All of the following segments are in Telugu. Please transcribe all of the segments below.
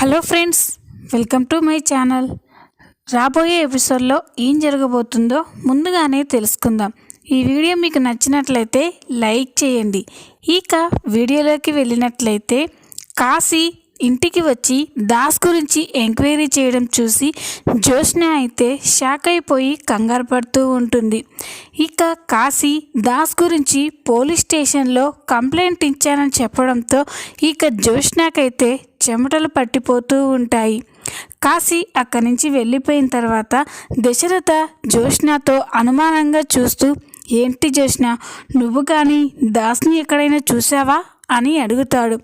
Hello friends welcome to my channel. రాబోయే ఎపిసోడ్లో ఏం జరగబోతుందో ముందుగానే తెలుసుకుందాం. ఈ వీడియో మీకు నచ్చినట్లయితే లైక్ చేయండి. ఇక వీడియోలోకి వెళ్ళినట్లయితే కాశీ ఇంటికి వచ్చి దాస్ గురించి ఎంక్వైరీ చేయడం చూసి జ్యోత్స్న అయితే షాక్ అయిపోయి కంగారు పడుతూ ఉంటుంది. ఇక కాశీ దాస్ గురించి పోలీస్ స్టేషన్లో కంప్లైంట్ ఇచ్చానని చెప్పడంతో ఇక జ్యోత్స్నకైతే చెమటలు పట్టిపోతూ ఉంటాయి. కాశీ అక్కడి నుంచి వెళ్ళిపోయిన తర్వాత దశరథ జ్యోత్స్నతో అనుమానంగా చూస్తూ ఏంటి జ్యోత్స్న? నువ్వు కానీ దాస్ని ఎక్కడైనా చూసావా అని అడుగుతాడు.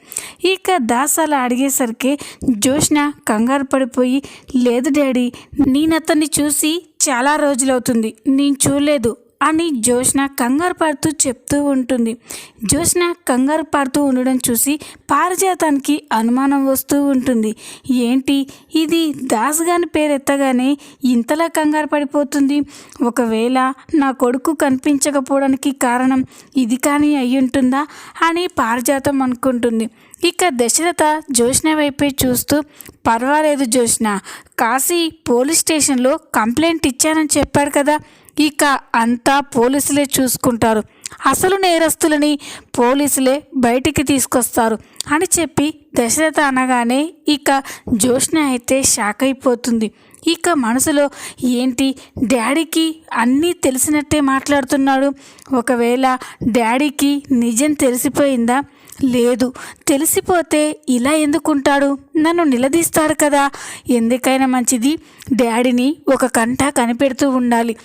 ఇక దాస్ అలా అడిగేసరికి జోష్న కంగారు పడిపోయి లేదు డాడీ నేను అతన్ని చూసి చాలా రోజులవుతుంది నేను చూడలేదు అని జోష్న కంగారు పడుతూ చెప్తూ ఉంటుంది. జోష్న కంగారు పడుతూ ఉండడం చూసి పారిజాతానికి అనుమానం వస్తూ ఉంటుంది. ఏంటి? ఇది దాస్ గాని పేరు ఎత్తగానే ఇంతలా కంగారు పడిపోతుంది. ఒకవేళ నా కొడుకు కనిపించకపోవడానికి కారణం ఇది కానీ అయ్యుంటుందా అని పారిజాతం అనుకుంటుంది. ఇక దశరథ జోష్న వైపే చూస్తూ పర్వాలేదు జోష్న కాశీ పోలీస్ స్టేషన్లో కంప్లైంట్ ఇచ్చానని చెప్పాడు కదా. ఇక అంతా పోలీసులే చూసుకుంటారు. అసలు నేరస్తులని పోలీసులే బయటికి తీసుకొస్తారు అని చెప్పి దశరథ అనగానే ఇక జోష్ణ అయితే షాక్ అయిపోతుంది. ఇక మనసులో ఏంటి డాడీకి అన్నీ తెలిసినట్టే మాట్లాడుతున్నాడు. ఒకవేళ డాడీకి నిజం తెలిసిపోయిందా? లేదు. తెలిసిపోతే ఇలా ఎందుకుంటాడు? నన్ను నిలదీస్తాడు కదా. ఎందుకైనా మంచిది డాడీని ఒక కంట కనిపెడుతూ ఉండాలి.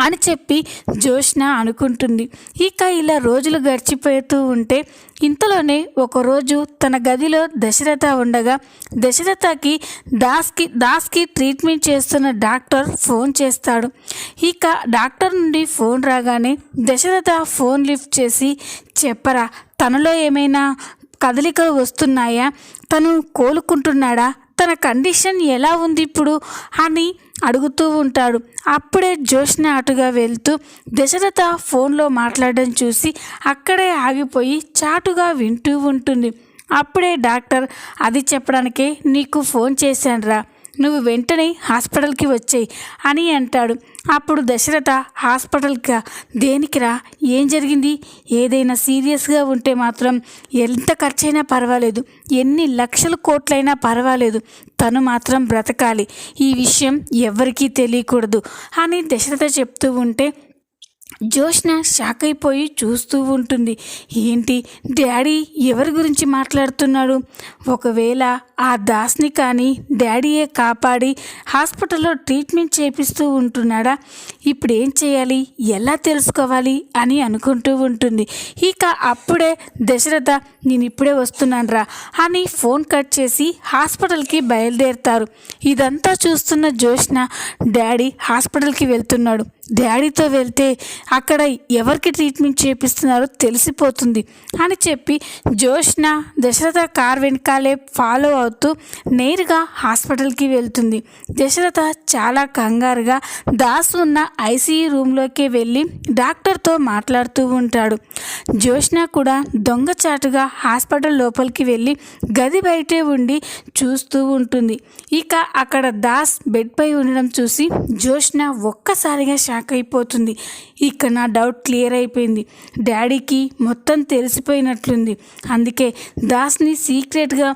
అని చెప్పి జోష్న అనుకుంటుంది. ఇక ఇలా రోజులు గడిచిపోతూ ఉంటే ఇంతలోనే ఒకరోజు తన గదిలో దశరథ ఉండగా దశరథకి దాస్కి దాస్కి ట్రీట్మెంట్ చేస్తున్న డాక్టర్ ఫోన్ చేస్తాడు. ఇక డాక్టర్ నుండి ఫోన్ రాగానే దశరథ ఫోన్ లిఫ్ట్ చేసి చెప్పరా తనలో ఏమైనా కదలికలు వస్తున్నాయా? తను కోలుకుంటున్నాడా? తన కండిషన్ ఎలా ఉంది ఇప్పుడు? అని అడుగుతూ ఉంటాడు. అప్పుడే జోష్న అటుగా వెళ్తూ దశరథ ఫోన్లో మాట్లాడడం చూసి అక్కడే ఆగిపోయి చాటుగా వింటూ ఉంటుంది. అప్పుడే డాక్టర్ అది చెప్పడానికే నీకు ఫోన్ చేశానురా. నువ్వు వెంటనే హాస్పిటల్కి వచ్చేయి అని అంటాడు. అప్పుడు దశరథ హాస్పిటల్గా దేనికిరా ఏం జరిగింది? ఏదైనా సీరియస్గా ఉంటే మాత్రం ఎంత ఖర్చైనా పర్వాలేదు. ఎన్ని లక్షల కోట్లైనా పర్వాలేదు. తను మాత్రం బ్రతకాలి. ఈ విషయం ఎవరికీ తెలియకూడదు అని దశరథ చెప్తూ ఉంటే జోష్న షాక్ అయిపోయి చూస్తూ ఉంటుంది. ఏంటి? డాడీ ఎవరి గురించి మాట్లాడుతున్నాడు? ఒకవేళ ఆ దాస్ని కానీ డాడీయే కాపాడి హాస్పిటల్లో ట్రీట్మెంట్ చేపిస్తూ ఉంటున్నాడా? ఇప్పుడు ఏం చేయాలి? ఎలా తెలుసుకోవాలి? అని అనుకుంటూ ఉంటుంది. ఇక అప్పుడే దశరథ నేను ఇప్పుడే వస్తున్నాను రా అని ఫోన్ కట్ చేసి హాస్పిటల్కి బయలుదేరుతారు. ఇదంతా చూస్తున్న జోష్న డాడీ హాస్పిటల్కి వెళ్తున్నాడు. డాడీతో వెళ్తే అక్కడ ఎవరికి ట్రీట్మెంట్ చేపిస్తున్నారో తెలిసిపోతుంది అని చెప్పి జోష్న దశరథ కార్ వెనకాలే ఫాలో అవుతూ నేరుగా హాస్పిటల్కి వెళ్తుంది. దశరథ చాలా కంగారుగా దాస్ ఉన్న ఐసీయూ రూమ్లోకి వెళ్ళి డాక్టర్తో మాట్లాడుతూ ఉంటాడు. జోష్న కూడా దొంగచాటుగా హాస్పిటల్ లోపలికి వెళ్ళి గది బయటే ఉండి చూస్తూ ఉంటుంది. ఇక అక్కడ దాస్ బెడ్పై ఉండడం చూసి జోష్న ఒక్కసారిగా షాక్ అయిపోతుంది. ఇక నా డౌట్ క్లియర్ అయిపోయింది. డాడీకి మొత్తం తెలిసిపోయినట్లుంది. అందుకే దాస్ని సీక్రెట్గా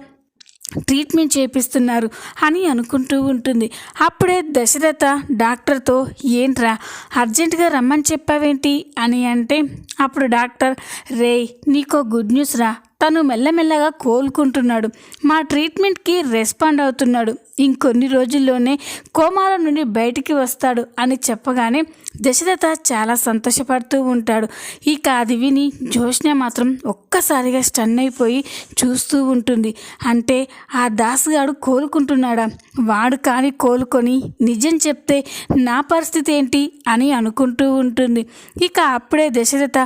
ట్రీట్మెంట్ చేపిస్తున్నారు అని అనుకుంటూ ఉంటుంది. అప్పుడే దశరథ డాక్టర్తో ఏంట్రా అర్జెంటుగా రమ్మని చెప్పావేంటి? అని అంటే అప్పుడు డాక్టర్ రే నీకో గుడ్ న్యూస్ రా. తను మెల్లమెల్లగా కోలుకుంటున్నాడు. మా ట్రీట్మెంట్కి రెస్పాండ్ అవుతున్నాడు. ఇంకొన్ని రోజుల్లోనే కోమాల నుండి బయటికి వస్తాడు అని చెప్పగానే దశరథ చాలా సంతోషపడుతూ ఉంటాడు. ఇక అది విని జోష్ణ మాత్రం ఒక్కసారిగా స్టన్ అయిపోయి చూస్తూ ఉంటుంది. అంటే ఆ దాసుగాడు కోలుకుంటున్నాడా? వాడు కానీ కోలుకొని నిజం చెప్తే నా పరిస్థితి ఏంటి అని అనుకుంటూ ఉంటుంది. ఇక అప్పుడే దశరథ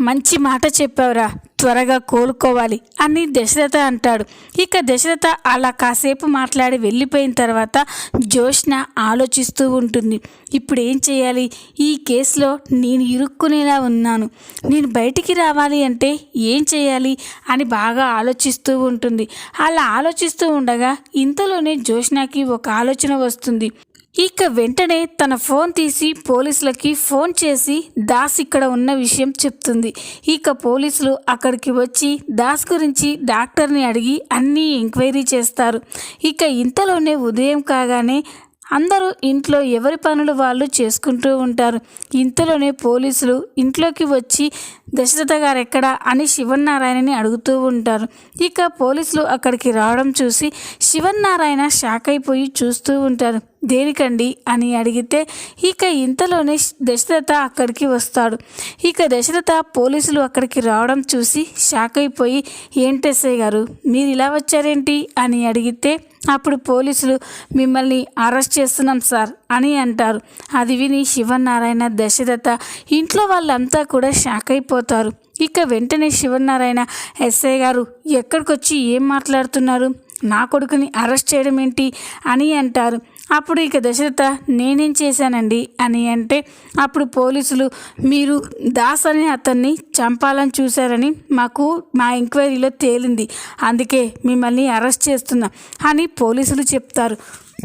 మంచి మాట చెప్పావురా. త్వరగా కోలుకోవాలి అని దశరథ అంటాడు. ఇక దశరథ అలా కాసేపు మాట్లాడి వెళ్ళిపోయిన తర్వాత జోష్న ఆలోచిస్తూ ఉంటుంది. ఇప్పుడు ఏం చేయాలి? ఈ కేసులో నేను ఇరుక్కునేలా ఉన్నాను. నేను బయటికి రావాలి అంటే ఏం చేయాలి? అని బాగా ఆలోచిస్తూ ఉంటుంది. అలా ఆలోచిస్తూ ఉండగా ఇంతలోనే జోష్నాకి ఒక ఆలోచన వస్తుంది. ఇక వెంటనే తన ఫోన్ తీసి పోలీసులకి ఫోన్ చేసి దాస్ ఇక్కడ ఉన్న విషయం చెప్తుంది. ఇక పోలీసులు అక్కడికి వచ్చి దాస్ గురించి డాక్టర్ని అడిగి అన్నీ ఎంక్వైరీ చేస్తారు. ఇక ఇంతలోనే ఉదయం కాగానే అందరూ ఇంట్లో ఎవరి పనులు వాళ్ళు చేసుకుంటూ ఉంటారు. ఇంతలోనే పోలీసులు ఇంట్లోకి వచ్చి దశరథ గారు ఎక్కడా అని శివన్నారాయణని అడుగుతూ ఉంటారు. ఇక పోలీసులు అక్కడికి రావడం చూసి శివన్నారాయణ షాక్ అయిపోయి చూస్తూ ఉంటారు. దేనికండి? అని అడిగితే ఇక ఇంతలోనే దశరథ అక్కడికి వస్తాడు. ఇక దశరథ పోలీసులు అక్కడికి రావడం చూసి షాక్ అయిపోయి ఏంటెస్ఐ గారు? మీరు ఇలా వచ్చారేంటి? అని అడిగితే అప్పుడు పోలీసులు మిమ్మల్ని అరెస్ట్ చేస్తున్నాం సార్ అని అంటారు. అది విని శివనారాయణ దశరథ ఇంట్లో వాళ్ళంతా కూడా షాక్ అయిపోతారు. ఇక వెంటనే శివనారాయణ ఎస్ఐ గారు ఎక్కడికొచ్చి ఏం మాట్లాడుతున్నారు? నా కొడుకుని అరెస్ట్ చేయడం ఏంటి అని అంటారు. అప్పుడు ఇక దశరథ నేనేం చేశానండి? అని అంటే అప్పుడు పోలీసులు మీరు దాస్ అనే అతన్ని చంపాలని చూశారని మాకు మా ఎంక్వైరీలో తేలింది. అందుకే మిమ్మల్ని అరెస్ట్ చేస్తున్నాం అని పోలీసులు చెప్తారు.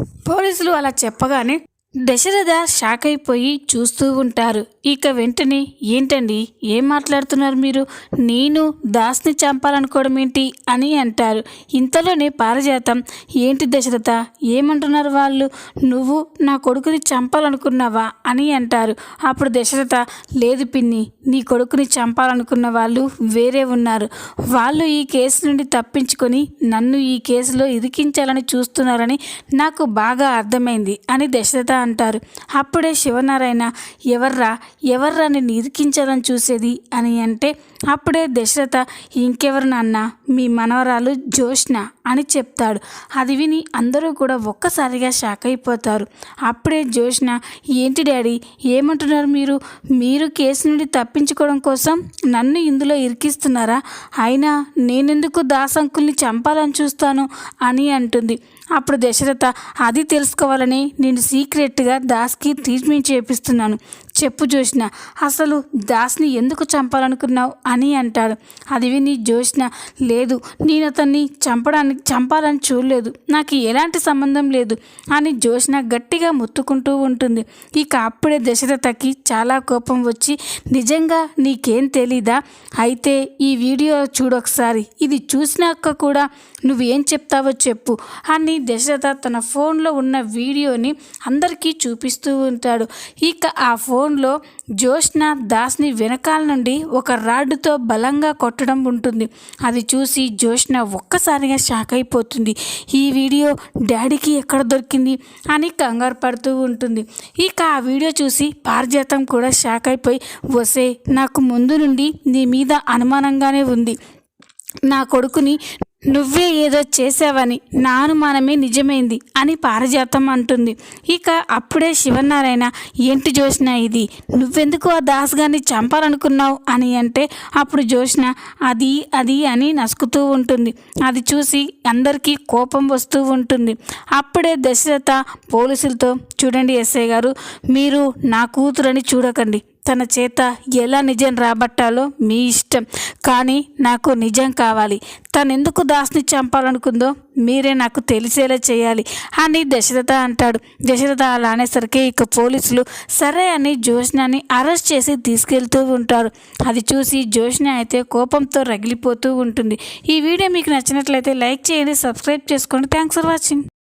పోలీసులు అలా చెప్పగానే దశరథ షాక్ అయిపోయి చూస్తూ ఉంటారు. ఇక వెంటనే ఏంటండి? ఏం మాట్లాడుతున్నారు మీరు? నేను దాస్ని చంపాలనుకోవడం ఏంటి? అని అంటారు. ఇంతలోనే పారజాతం ఏంటి దశరథ? ఏమంటున్నారు వాళ్ళు? నువ్వు నా కొడుకుని చంపాలనుకున్నావా? అని అంటారు. అప్పుడు దశరథ లేదు పిన్ని నీ కొడుకుని చంపాలనుకున్న వాళ్ళు వేరే ఉన్నారు. వాళ్ళు ఈ కేసు నుండి తప్పించుకొని నన్ను ఈ కేసులో ఇరికించాలని చూస్తున్నారని నాకు బాగా అర్థమైంది అని దశరథ అంటారు. అప్పుడే శివనారాయణ ఎవర్రా ఎవర్రా నేను ఇరికించాలని చూసేది? అని అంటే అప్పుడే దశరథ ఇంకెవరు నాన్న? మీ మనవరాలు జోష్న? అని చెప్తాడు. అది విని అందరూ కూడా ఒక్కసారిగా షాక్ అయిపోతారు. అప్పుడే జోష్న ఏంటి డాడీ ఏమంటున్నారు మీరు? మీరు కేసు నుండి తప్పించుకోవడం కోసం నన్ను ఇందులో ఇరికిస్తున్నారా? అయినా నేనెందుకు దాసంకుల్ని చంపాలని చూస్తాను? అని అంటుంది. అప్పుడు దశరథ అది తెలుసుకోవాలని నేను సీక్రెట్గా దాస్కి ట్రీట్మెంట్ చేపిస్తున్నాను. చెప్పు జోష్న అసలు దాస్ని ఎందుకు చంపాలనుకున్నావు అని అంటాడు. అది విని జోష్న లేదు నేను అతన్ని చంపడానికి చంపాలని చూడలేదు. నాకు ఎలాంటి సంబంధం లేదు అని జోష్న గట్టిగా ముత్తుకుంటూ ఉంటుంది. ఇక అప్పుడే దశరథకి చాలా కోపం వచ్చి నిజంగా నీకేం తెలీదా? అయితే ఈ వీడియో చూడొకసారి ఇది చూసినాక కూడా నువ్వేం చెప్తావో చెప్పు అని దశరథ తన ఫోన్లో ఉన్న వీడియోని అందరికీ చూపిస్తూ ఉంటాడు. ఇక ఆ ఫోన్ ఫోన్లో జోష్న దాస్ని వెనకాల నుండి ఒక రాడ్డుతో బలంగా కొట్టడం ఉంటుంది. అది చూసి జోష్న ఒక్కసారిగా షాక్ అయిపోతుంది. ఈ వీడియో డాడీకి ఎక్కడ దొరికింది అని కంగారు పడుతూ ఉంటుంది. ఇక ఆ వీడియో చూసి పారిజాతం కూడా షాక్ అయిపోయి వసే నాకు ముందు నుండి నీ మీద అనుమానంగానే ఉంది. నా కొడుకుని నువ్వే ఏదో చేసావని నా అనుమానమే నిజమైంది అని పారజాతం అంటుంది. ఇక అప్పుడే శివనారాయణ ఏంటి జోష్న ఇది? నువ్వెందుకు ఆ దాస్ గారిని చంపాలనుకున్నావు? అని అంటే అప్పుడు జోష్న అది అది అని నసుకుతూ ఉంటుంది. అది చూసి అందరికీ కోపం వస్తూ ఉంటుంది. అప్పుడే దశరథ పోలీసులతో చూడండి ఎస్ఐ గారు మీరు నా కూతురని చూడకండి. తన చేత ఎలా నిజం రాబట్టాలో మీ ఇష్టం. కానీ నాకు నిజం కావాలి. తను ఎందుకు దాస్ని చంపాలనుకుందో మీరే నాకు తెలిసేలా చేయాలి అని దశరథ అంటాడు. దశరథ అలా అనేసరికి ఇక పోలీసులు సరే అని జోష్నాని అరెస్ట్ చేసి తీసుకెళ్తూ ఉంటారు. అది చూసి జోష్న అయితే కోపంతో రగిలిపోతూ ఉంటుంది. ఈ వీడియో మీకు నచ్చినట్లయితే లైక్ చేయండి సబ్స్క్రైబ్ చేసుకోండి. Thanks for watching.